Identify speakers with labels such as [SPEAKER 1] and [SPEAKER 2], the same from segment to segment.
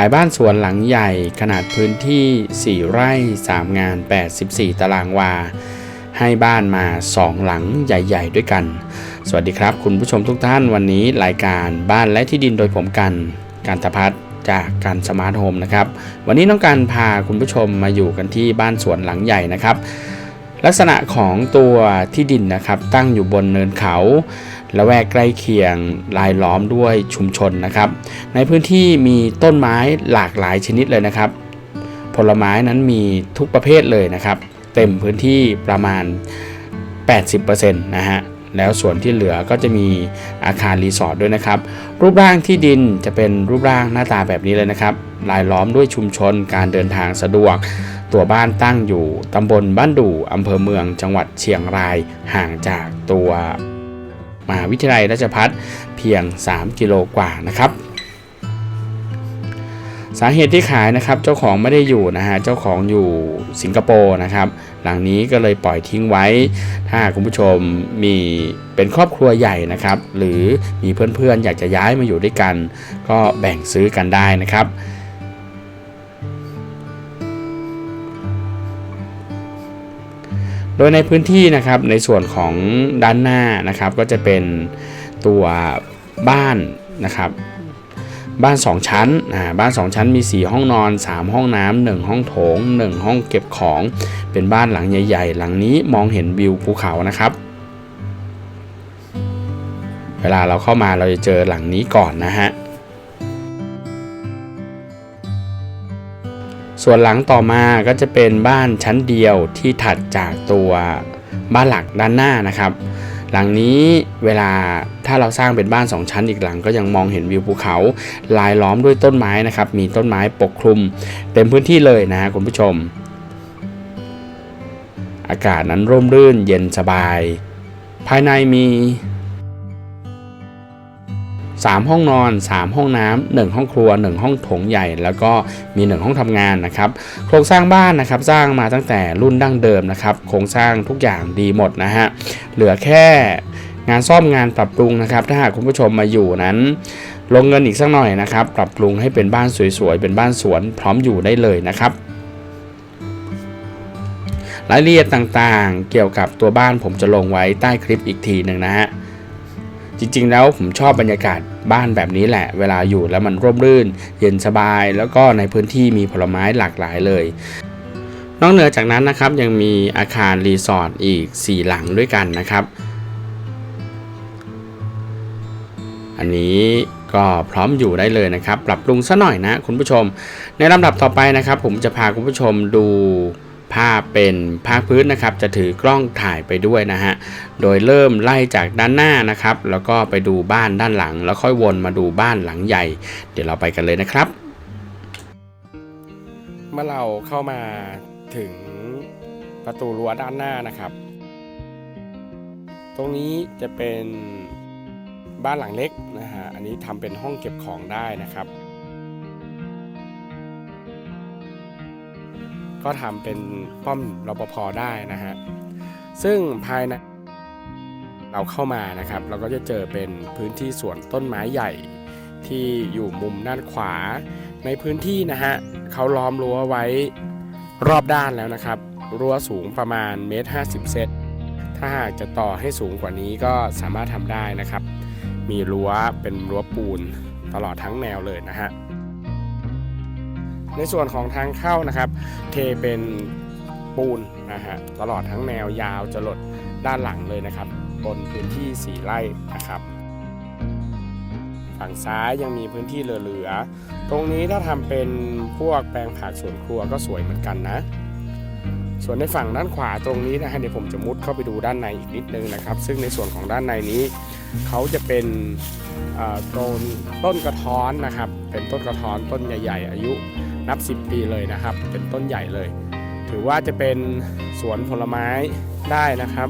[SPEAKER 1] ายบ้านสวนหลังใหญ่ขนาดพื้นที่ 4 ไร่ 3 งาน 84 ตารางวา ให้บ้านมา 2 หลังใหญ่ ๆ ด้วยกัน สวัสดีครับ คุณผู้ชมทุกท่านวันนี้รายการบ้านและที่ดินโดยผมกันการตพัฒจากการสมาร์ทโฮมนะครับ วันนี้น้องการพาคุณผู้ชมมาอยู่กันที่บ้านสวนหลังใหญ่นะครับ ลักษณะของตัวที่ดินนะครับตั้งอยู่บนเนินเขา ละแวกใกล้เคียงรายล้อมด้วยชุมชนนะครับ ในพื้นที่มีต้นไม้หลากหลายชนิดเลยนะครับ ผลไม้นั้นมีทุกประเภทเลยนะครับ เต็มพื้นที่ประมาณ 80%นะฮะแล้วส่วนที่เหลือก็จะมีอาคารรีสอร์ทด้วยนะครับ รูปร่างที่ดินจะเป็นรูปร่างหน้าตาแบบนี้เลยนะครับรายล้อมด้วยชุมชนการเดินทางสะดวก ตัวบ้านตั้งอยู่ตำบลบ้านดู่อำเภอเมืองจังหวัดเชียงรายห่างจากตัว มหาวิทยาลัยราชภัฏเพียง 3 กิโลกว่านะครับสาเหตุที่ขายนะครับเจ้าของไม่ได้อยู่นะฮะเจ้าของอยู่สิงคโปร์นะครับหลังนี้ก็เลยปล่อยทิ้งไว้ ถ้าคุณผู้ชมมีเป็นครอบครัวใหญ่นะครับ หรือมีเพื่อนๆอยากจะย้ายมาอยู่ด้วยกัน ก็แบ่งซื้อกันได้นะครับ โดยในพื้นที่นะครับในส่วนของด้านหน้านะครับก็จะเป็นตัวบ้านนะครับบ้าน 2 ชั้นอ่าบ้าน 2 ชั้นมี 4 ห้องนอน 3 ห้องน้ำ1ห้องโถง 1 ห้องเก็บของ เป็นบ้านหลังใหญ่ ๆ หลังนี้มองเห็นวิวภูเขานะครับ เวลาเราเข้ามาเราจะเจอหลังนี้ก่อนนะฮะ ส่วนหลังต่อมาก็จะเป็นบ้านชั้นเดียวที่ถัดจากตัวบ้านหลักด้านหน้านะครับ หลังนี้เวลาถ้าเราสร้างเป็นบ้าน 2 ชั้นอีกหลัง ก็ยังมองเห็นวิวภูเขาลายล้อมด้วยต้นไม้นะครับ มีต้นไม้ปกคลุม เต็มพื้นที่เลยนะคุณผู้ชม อากาศนั้นร่มรื่นเย็นสบาย ภายในมี 3 ห้องนอน 3 ห้องน้ำ1ห้องครัว 1 ห้องโถงใหญ่ แล้วก็มี 1 ห้องทำงานนะครับ โครงสร้างบ้านนะครับสร้างมาตั้งแต่รุ่นดั้งเดิมนะครับ โครงสร้างทุกอย่างดีหมดนะฮะ เหลือแค่งานซ่อมงานปรับปรุงนะครับ ถ้าหากคุณผู้ชมมาอยู่นั้นลงเงินอีกสักหน่อยนะครับ ปรับปรุงให้เป็นบ้านสวยๆ เป็นบ้านสวนพร้อมอยู่ได้เลยนะครับรายละเอียดต่างๆ เกี่ยวกับตัวบ้านผมจะลงไว้ใต้คลิปอีกทีหนึ่งนะฮะ จริงๆ แล้วผมชอบบรรยากาศบ้านแบบนี้แหละ เวลาอยู่แล้วมันร่มรื่น เย็นสบาย แล้วก็ในพื้นที่มีผลไม้หลากหลายเลย นอกเหนือจากนั้นนะครับยังมีอาคารรีสอร์ทอีก 4 หลังด้วยกันนะครับ อันนี้ก็พร้อมอยู่ได้เลยนะครับ ปรับปรุงซะหน่อยนะคุณผู้ชม ในลำดับต่อไปนะครับ ผมจะพาคุณผู้ชมดู ภาพเป็นภาคพื้นนะครับ จะถือกล้องถ่ายไปด้วยนะฮะ โดยเริ่มไล่จากด้านหน้านะครับ แล้วก็ไปดูบ้านด้านหลัง แล้วค่อยวนมาดูบ้านหลังใหญ่ เดี๋ยวเราไปกันเลยนะครับ เมื่อเราเข้ามาถึงประตูรั้วด้านหน้านะครับ ตรงนี้จะเป็นบ้านหลังเล็กนะฮะ อันนี้ทำเป็นห้องเก็บของได้นะครับ ก็ทำเป็นป้อมรปภได้นะฮะซึ่งภายในเราเข้ามานะครับ เราก็จะเจอเป็นพื้นที่สวนต้นไม้ใหญ่ที่อยู่มุมด้านขวา ในพื้นที่นะฮะเขาล้อมรั้วไว้รอบด้านแล้วนะครับรั้วสูงประมาณเมตรห้เซนถ้าหากจะต่อให้สูงกว่านี้ก็สามารถทำได้นะครับ มีรั้วเป็นรั้วปูนตลอดทั้งแนวเลยนะฮะ ในส่วนของทางเข้านะครับเทเป็นปูนนะฮะตลอดทั้งแนวยาวจะหลดด้านหลังเลยนะครับ บนพื้นที่4ไร่นะครับฝั่งซ้ายยังมีพื้นที่เหลือๆตรงนี้ถ้าทำเป็นพวกแปลงผักสวนครัวก็สวยเหมือนกันนะ ส่วนในฝั่งด้านขวาตรงนี้นะฮะเดี๋ยวผมจะมุดเข้าไปดูด้านในอีกนิดนึงนะครับ ซึ่งในส่วนของด้านในนี้เขาจะเป็นต้นต้นกระท้อนนะครับ เป็นต้นกระท้อนต้นใหญ่ ๆ อายุ นับ 10 ปีเลยนะครับ เป็นต้นใหญ่เลย ถือว่าจะเป็นสวนผลไม้ได้นะครับ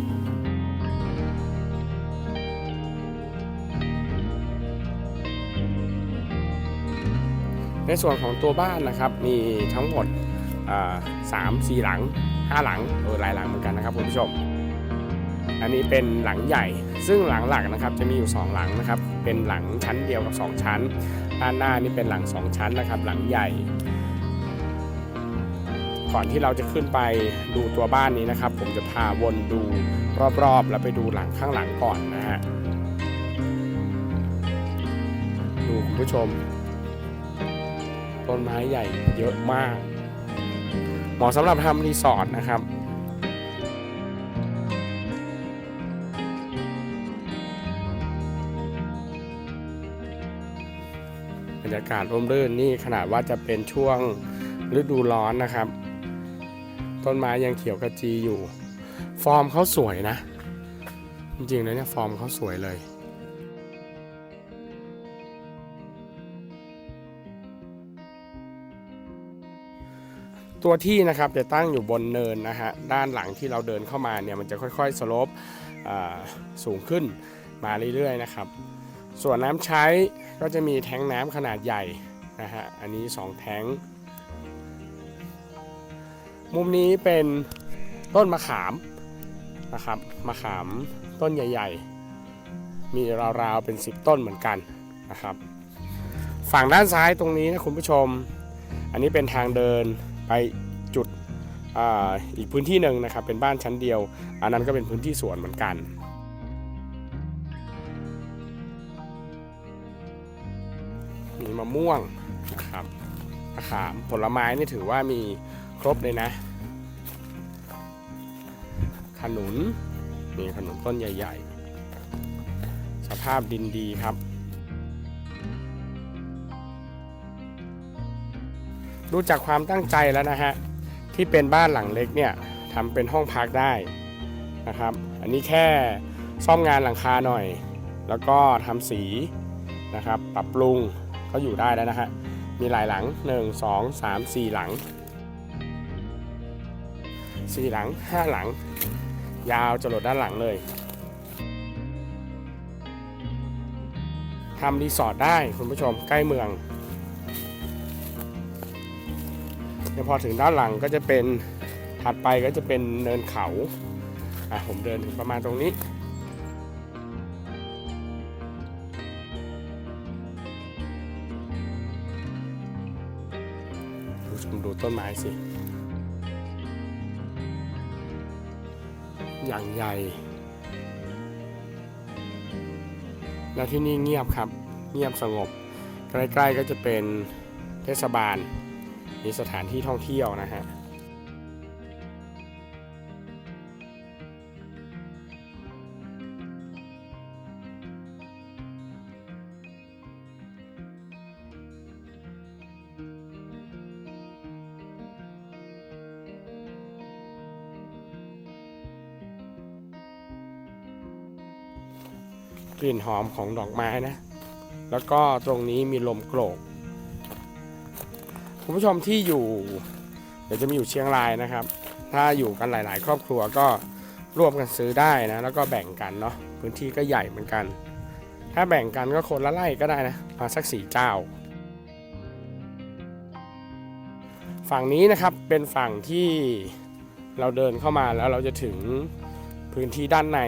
[SPEAKER 1] ในส่วนของตัวบ้านนะครับมีทั้งหมดสามสี่หลังห้าหลังเออหลายหลังเหมือนกันนะครับคุณผู้ชม
[SPEAKER 2] อันนี้เป็นหลังใหญ่ ซึ่งหลังหลักนะครับจะมีอยู่ 2 หลังนะครับเป็นหลังชั้นเดียวกับ 2 ชั้น ด้านหน้านี่เป็นหลัง 2 ชั้นนะครับหลังใหญ่ ก่อนที่เราจะขึ้นไปดูตัวบ้านนี้นะครับ ผมจะพาวนดูรอบๆ แล้วไปดูหลังข้างหลังก่อนนะฮะดูคุณผู้ชม ต้นไม้ใหญ่เยอะมากเหมาะสำหรับทำรีสอร์ทนะครับบรรยากาศร่มรื่นนี่ขนาดว่าจะเป็นช่วงฤดูร้อนนะครับ ต้นไม้ยังเขียวกระจีอยู่ ฟอร์มเขาสวยนะ จริงๆแล้วเนี่ยฟอร์มเขาสวยเลยตัวที่นะครับจะตั้งอยู่บนเนินนะฮะด้านหลังที่เราเดินเข้ามาเนี่ยมันจะค่อยๆสโลปสูงขึ้นมาเรื่อยๆนะครับ ส่วนน้ำใช้ก็จะมีแท้งน้ำขนาดใหญ่นะฮะอันนี้ 2 แท้ง มุมนี้เป็นต้นมะขามนะครับมะขามต้นใหญ่ ๆ มีราวๆเป็น 10 ต้นเหมือนกันนะครับ ฝั่งด้านซ้ายตรงนี้นะคุณผู้ชม อันนี้เป็นทางเดินไปจุดออีกพื้นที่หนึ่งนะครับ เป็นบ้านชั้นเดียว อันนั้นก็เป็นพื้นที่สวนเหมือนกันมีมะม่วงนะครับมะขามผลไม้นี่ถือว่ามี ครบเลยนะ ขนุนมีขนุนต้นใหญ่ๆ สภาพดินดีครับดูจากความตั้งใจแล้วนะฮะ ที่เป็นบ้านหลังเล็กเนี่ยทำเป็นห้องพักได้นะครับ อันนี้แค่ซ่อมงานหลังคาหน่อย แล้วก็ทำสีนะครับ ปรับปรุงก็อยู่ได้แล้วนะฮะ มีหลายหลัง 1 2 3 4 หลัง 4หลัง5หลัง ยาวจรดด้านหลังเลยทำรีสอร์ทได้คุณผู้ชมใกล้เมืองเดี๋ยวพอถึงด้านหลังก็จะเป็นถัดไปก็จะเป็นเนินเขาอะผมเดินถึงประมาณตรงนี้ผู้ชมดูต้นไม้สิ อย่างใหญ่ และที่นี่เงียบครับ เงียบสงบ ใกล้ๆก็จะเป็นเทศบาล มีสถานที่ท่องเที่ยวนะฮะ กลิ่นหอมของดอกไม้นะ แล้วก็ตรงนี้มีลมโกรกคุณผู้ชมที่อยู่ เดี๋ยวจะมีอยู่เชียงรายนะครับ ถ้าอยู่กันหลาย ๆ ครอบครัวก็ร่วมกันซื้อได้นะ แล้วก็แบ่งกันเนาะพื้นที่ก็ใหญ่เหมือนกัน ถ้าแบ่งกันก็คนละไร่ก็ได้นะมาสักสี่เจ้า ฝั่งนี้นะครับเป็นฝั่งที่เราเดินเข้ามาแล้วเราจะถึงพื้นที่ด้านใน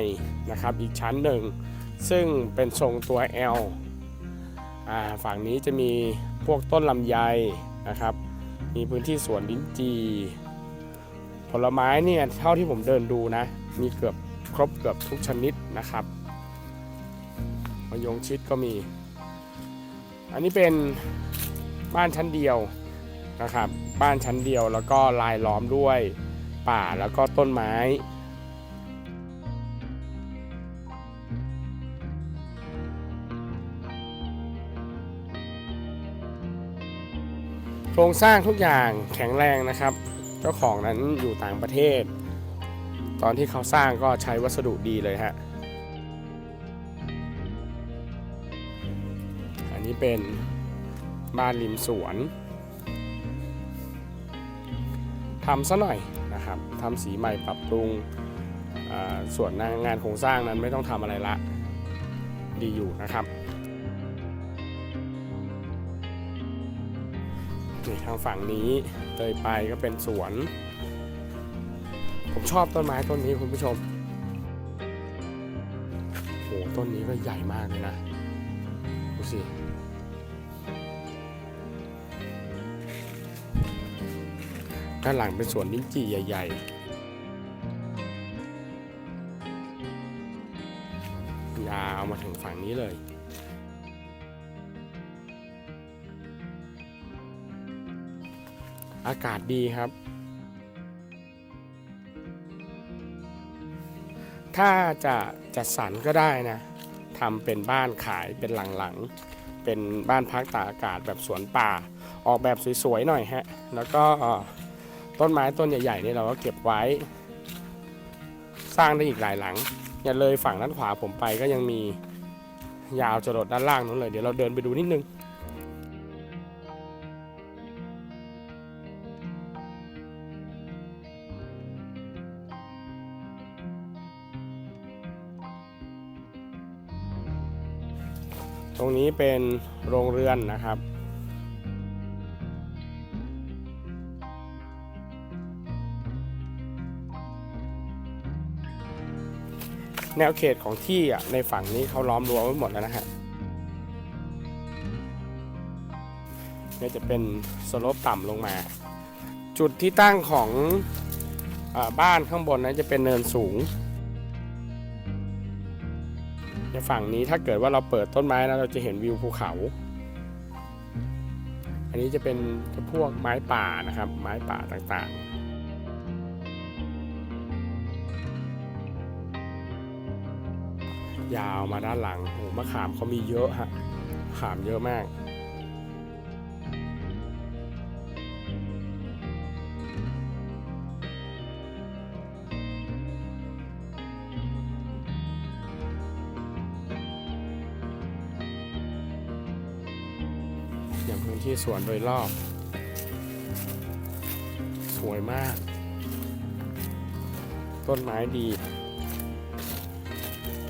[SPEAKER 2] นะครับ อีกชั้นหนึ่ง ซึ่งเป็นทรงตัว L อ่าฝั่งนี้จะมีพวกต้นลำไยนะครับ มีพื้นที่สวนลิ้นจีผลไม้เนี่ยเท่าที่ผมเดินดูนะ มีเกือบครบเกือบทุกชนิดนะครับมะยงชิดก็มี อันนี้เป็นบ้านชั้นเดียวนะครับ บ้านชั้นเดียวแล้วก็ลายล้อมด้วยป่าแล้วก็ต้นไม้ รงสร้างทุกอย่างแข็งแรงนะครับ เจ้าของนั้นอยู่ต่างประเทศ ตอนที่เขาสร้างก็ใช้วัสดุดีเลยฮะอันนี้เป็นบ้านริมสวนทำซะหน่อยนะครับทำสีใหม่ปรับปรุงอ่าส่วนงานโครงสร้างนั้นไม่ต้องทำอะไรละ ดีอยู่นะครับ ทางฝั่งนี้เลยไปก็เป็นสวน ผมชอบต้นไม้ต้นนี้คุณผู้ชมโหต้นนี้ก็ใหญ่มากเลยนะดูสิด้านหลังเป็นสวนลิ้นจี่ใหญ่ๆยาวมาถึงฝั่งนี้เลย อากาศดีครับ ถ้าจะจัดสรรก็ได้นะทำเป็นบ้านขายเป็นหลังๆ เป็นบ้านพักตากอากาศแบบสวนป่า ออกแบบสวยๆหน่อยฮะ แล้วก็ต้นไม้ต้นใหญ่ๆนี่เราก็เก็บไว้ สร้างได้อีกหลายหลัง อย่าเลยฝั่งด้านขวาผมไปก็ยังมียาวจรดด้านล่างนู้นเลย เดี๋ยวเราเดินไปดูนิดนึง ตรงนี้เป็นโรงเรือนนะครับ แนวเขตของที่ในฝั่งนี้เขาล้อมรั้วไว้หมดแล้วนะฮะเนี่ยจะเป็นสโลปต่ำลงมา จุดที่ตั้งของอบ้านข้างบนนั้นจะเป็นเนินสูง ฝั่งนี้ถ้าเกิดว่าเราเปิดต้นไม้นะเราจะเห็นวิวภูเขา อันนี้จะเป็นพวกไม้ป่านะครับ ไม้ป่าต่างๆยาวมาด้านหลังโอ้มะขามเขามีเยอะฮะ ขามเยอะมาก ที่สวนโดยรอบ สวยมาก ต้นไม้ดี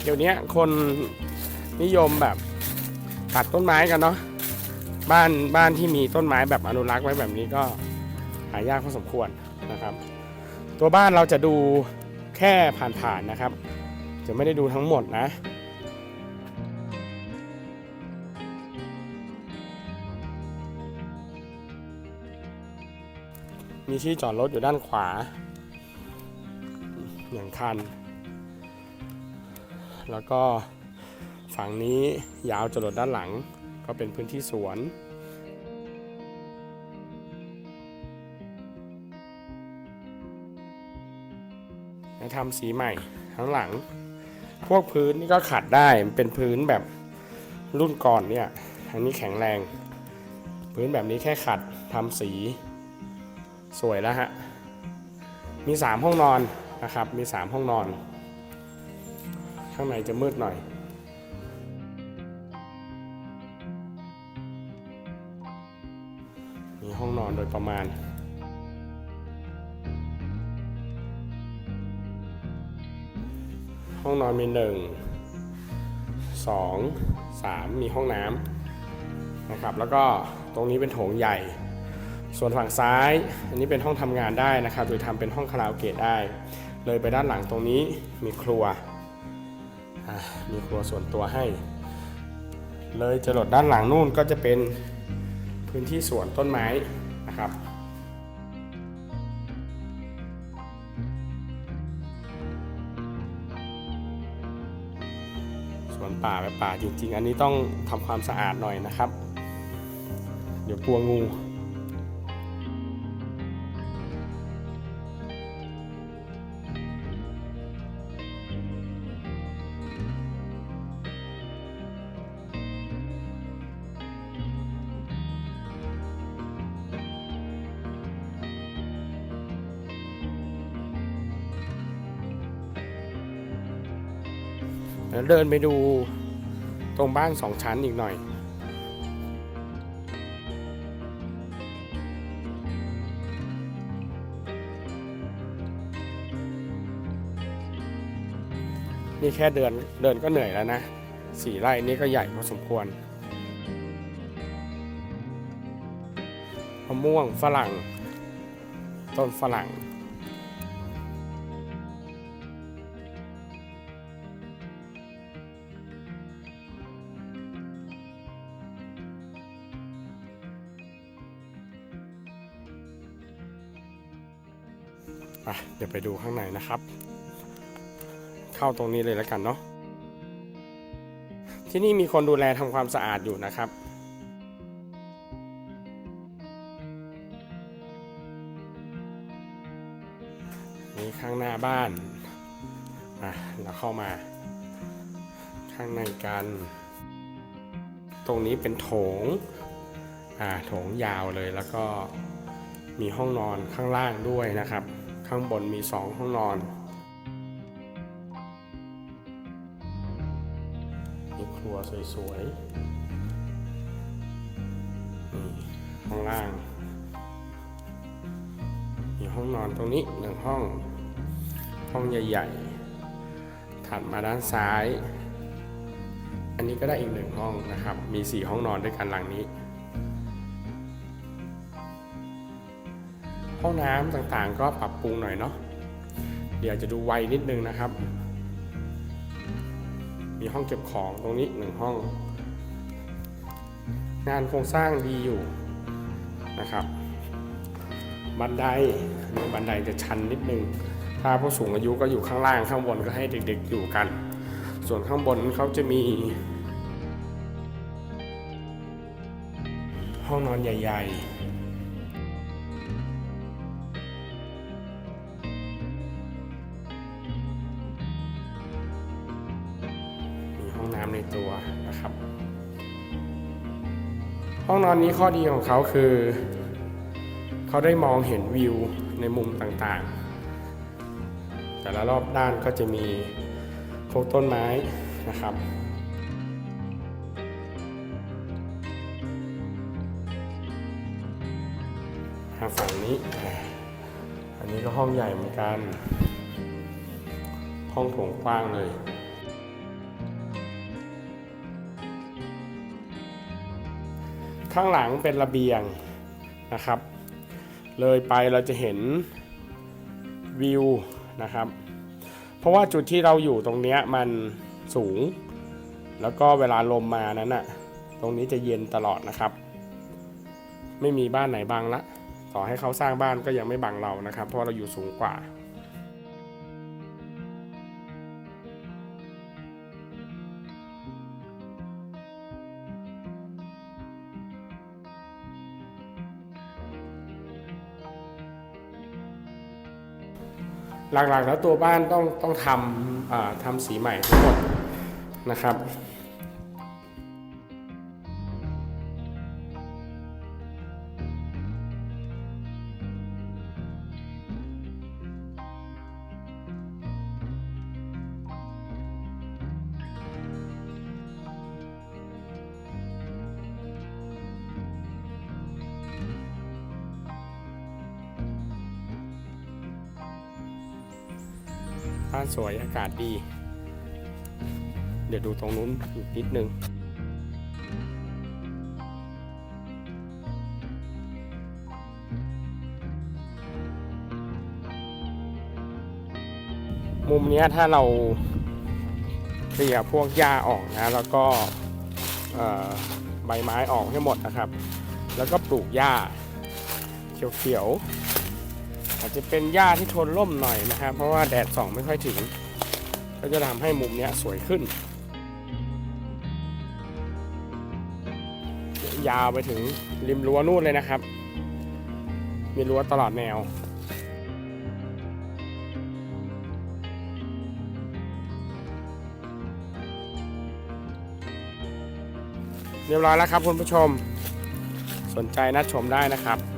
[SPEAKER 2] เดี๋ยวนี้คนนิยมแบบตัดต้นไม้กันเนาะบ้านบ้านที่มีต้นไม้แบบอนุรักษ์ไว้แบบนี้ก็หายากพอสมควรนะครับ ตัวบ้านเราจะดูแค่ผ่านๆนะครับ จะไม่ได้ดูทั้งหมดนะ มีที่จอดรถอยู่ด้านขวาหนึ่งคัน แล้วก็ฝั่งนี้ยาวจรดด้านหลังก็เป็นพื้นที่สวนทำสีใหม่ข้งหลัง พวกพื้นนี่ก็ขัดได้เป็นพื้นแบบรุ่นก่อนเนี่ย อันนี้แข็งแรง พื้นแบบนี้แค่ขัดทำสี สวยแล้วฮะ มี 3 ห้องนอนนะครับ มี 3 ห้องนอน ข้างในจะมืดหน่อย มีห้องนอนโดยประมาณห้องนอนมีหนึ่งสองสามมีห้องน้ำนะครับ แล้วก็ตรงนี้เป็นโถงใหญ่ ส่วนฝั่งซ้าย อันนี้เป็นห้องทำงานได้นะครับโดยทำเป็นห้องคาราโอเกะได้ เลยไปด้านหลังตรงนี้มีครัว มีครัวส่วนตัวให้ เลยจะหลดด้านหลังนู่นก็จะเป็นพื้นที่สวนต้นไม้นะครับสวนป่าแบบป่าจริง ๆ อันนี้ต้องทำความสะอาดหน่อยนะครับ เดี๋ยวกลัวงู ดี๋ยวเดินไปดูตรงบ้านสองชั้นอีกหน่อย นี่แค่เดินเดินก็เหนื่อยแล้วนะสี่ไร่นี่ก็ใหญ่พอสมควรมะม่วงฝรั่ง ต้นฝรั่ง ไปเดี๋ยวไปดูข้างในนะครับ เข้าตรงนี้เลยแล้วกันเนาะที่นี่มีคนดูแลทำความสะอาดอยู่นะครับนี่ข้างหน้าบ้านอะเราเข้ามา ข้างในกัน ตรงนี้เป็นโถงอ่าโถงยาวเลยแล้วก็มีห้องนอนข้างล่างด้วยนะครับ ข้างบนมีสองห้องนอน มีครัวสวยๆนี่ข้างล่าง มีห้องนอนตรงนี้หนึ่งห้อง ห้องใหญ่ๆ ถัดมาด้านซ้าย อันนี้ก็ได้อีกหนึ่งห้องนะครับ มีสี่ห้องนอนด้วยกันหลังนี้ ห้องน้ำต่างๆ ก็ปรับปรุงหน่อยเนาะเดี๋ยวจะดูไวนิดนึงนะครับ มีห้องเก็บของตรงนี้หนึ่งห้อง งานโครงสร้างดีอยู่นะครับ บันไดอันบันไดจะชันนิดนึง ถ้าผู้สูงอายุก็อยู่ข้างล่างข้างบนก็ให้เด็กๆอยู่กัน ส่วนข้างบนเขาจะมี ห้องนอนใหญ่ ๆ น้ำในตัวนะครับ ห้องนอนนี้ข้อดีของเขาคือ เขาได้มองเห็นวิวในมุมต่างๆ แต่ละรอบด้านก็จะมีพวกต้นไม้นะครับทางฝั่งนี้ อันนี้ก็ห้องใหญ่เหมือนกัน ห้องโถงกว้างเลย ข้างหลังเป็นระเบียงนะครับ เลยไปเราจะเห็นวิวนะครับ เพราะว่าจุดที่เราอยู่ตรงเนี้ยมันสูง แล้วก็เวลาลมมานั้นอะตรงนี้จะเย็นตลอดนะครับ ไม่มีบ้านไหนบังละ ต่อให้เขาสร้างบ้านก็ยังไม่บังเรานะครับ เพราะเราอยู่สูงกว่า หลักๆแล้วตัวบ้านต้องต้องทำทำสีใหม่ทั้งหมดนะครับ สวยอากาศดี เดี๋ยวดูตรงนู้นอีกนิดนึงมุมนี้ถ้าเราเคลียร์พวกหญ้าออกนะแล้วก็ใบไม้ออกให้หมดนะครับ แล้วก็ปลูกหญ้าเขียว อาจจะเป็นหญ้าที่ทนร่มหน่อยนะครับเพราะว่าแดดส่องไม่ค่อยถึง ก็จะทำให้มุมนี้สวยขึ้น ยาวไปถึงริมรั้วนู่นเลยนะครับ มีรั้วตลอดแนวเรียบร้อยแล้วครับคุณผู้ชม สนใจนัดชมได้นะครับ